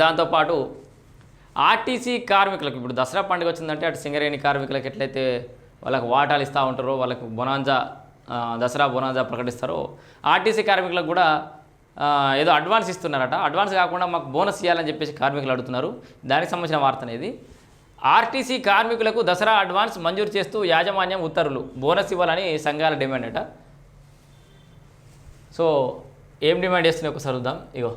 దాంతోపాటు ఆర్టీసీ కార్మికులకు ఇప్పుడు దసరా పండుగ వచ్చిందంటే అటు సింగరేణి కార్మికులకు ఎట్లయితే వాళ్ళకు వాటాలు ఇస్తూ ఉంటారో వాళ్ళకు బొనాంజా దసరా బొనాంజా ప్రకటిస్తారో ఆర్టీసీ కార్మికులకు కూడా ఏదో అడ్వాన్స్ ఇస్తున్నారట. అడ్వాన్స్ కాకుండా మాకు బోనస్ ఇవ్వాలని చెప్పేసి కార్మికులు అడుగుతున్నారు. దానికి సంబంధించిన వార్త అనేది ఆర్టీసీ కార్మికులకు దసరా అడ్వాన్స్ మంజూరు చేస్తూ యాజమాన్యం ఉత్తర్వులు బోనస్ ఇవ్వాలని సంఘాల డిమాండ్ అట. సో ఏం డిమాండ్ చేస్తున్నాయి? ఒకసారి చూద్దాం. ఇగో.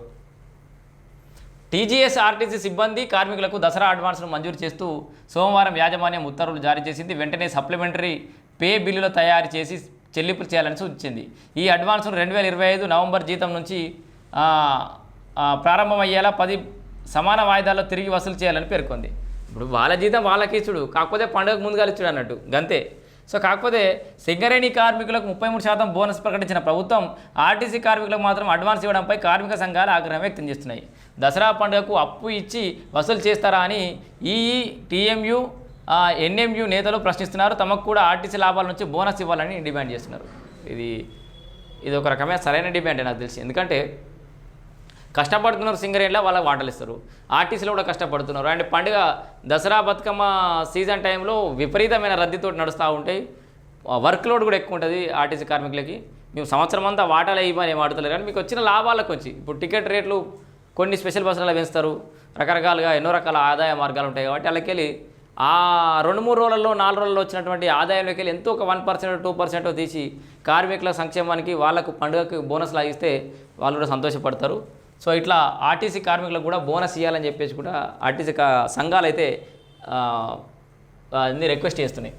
టీజీఎస్ ఆర్టీసీ సిబ్బంది కార్మికులకు దసరా అడ్వాన్స్ను మంజూరు చేస్తూ సోమవారం యాజమాన్యం ఉత్తర్వులు జారీ చేసింది. వెంటనే సప్లిమెంటరీ పే బిల్లులు తయారు చేసి చెల్లింపులు చేయాలని సూచించింది. ఈ అడ్వాన్స్ను రెండు వేల ఇరవై ఐదు నవంబర్ జీతం నుంచి ప్రారంభమయ్యేలా పది సమాన వాయిదాల్లో తిరిగి వసూలు చేయాలని పేర్కొంది. ఇప్పుడు వాళ్ళ జీతం వాళ్ళకి ఇచ్చుడు కాకపోతే పండుగకు ముందుగా ఇచ్చుడు అన్నట్టు. గంతే. సో కాకపోతే సింగరేణి కార్మికులకు ముప్పై మూడు శాతం బోనస్ ప్రకటించిన ప్రభుత్వం ఆర్టీసీ కార్మికులకు మాత్రం అడ్వాన్స్ ఇవ్వడంపై కార్మిక సంఘాలు ఆగ్రహం వ్యక్తం చేస్తున్నాయి. దసరా పండుగకు అప్పు ఇచ్చి వసూలు చేస్తారా అని ఈఈ టీఎంయు ఎన్ఎంయు నేతలు ప్రశ్నిస్తున్నారు. తమకు కూడా ఆర్టీసీ లాభాల నుంచి బోనస్ ఇవ్వాలని డిమాండ్ చేస్తున్నారు. ఇది ఇది ఒక రకమైన సరైన డిమాండ్ నాకు తెలిసి. ఎందుకంటే కష్టపడుతున్నారు సింగరేణిలో వాళ్ళకి వాటలు ఇస్తారు. ఆర్టీసీలో కూడా కష్టపడుతున్నారు. అండ్ పండుగ దసరా బతుకమ్మ సీజన్ టైంలో విపరీతమైన రద్దీతో నడుస్తూ ఉంటాయి వర్క్ లోడ్ కూడా ఎక్కువ ఉంటుంది ఆర్టీసీ కార్మికులకి. మేము సంవత్సరం అంతా వాటాలు ఇవ్వని ఏం ఆడుతలేరు. కానీ మీకు వచ్చిన లాభాలకు వచ్చి ఇప్పుడు టికెట్ రేట్లు కొన్ని స్పెషల్ బస్సులలో పెంచుతారు. రకరకాలుగా ఎన్నో రకాల ఆదాయ మార్గాలు ఉంటాయి కాబట్టి వాళ్ళకెళ్ళి ఆ రెండు మూడు రోజులలో నాలుగు రోజుల్లో వచ్చినటువంటి ఆదాయంలోకి వెళ్ళి ఎంతో ఒక వన్ పర్సెంట్ టూ పర్సెంట్ తీసి కార్మికుల సంక్షేమానికి వాళ్ళకు పండుగకు బోనస్ లాగిస్తే వాళ్ళు కూడా సంతోషపడతారు. సో ఇట్లా ఆర్టీసీ కార్మికులకు కూడా బోనస్ ఇవ్వాలని చెప్పేసి కూడా ఆర్టీసీ సంఘాలు అయితే అన్ని రిక్వెస్ట్ చేస్తున్నాయి.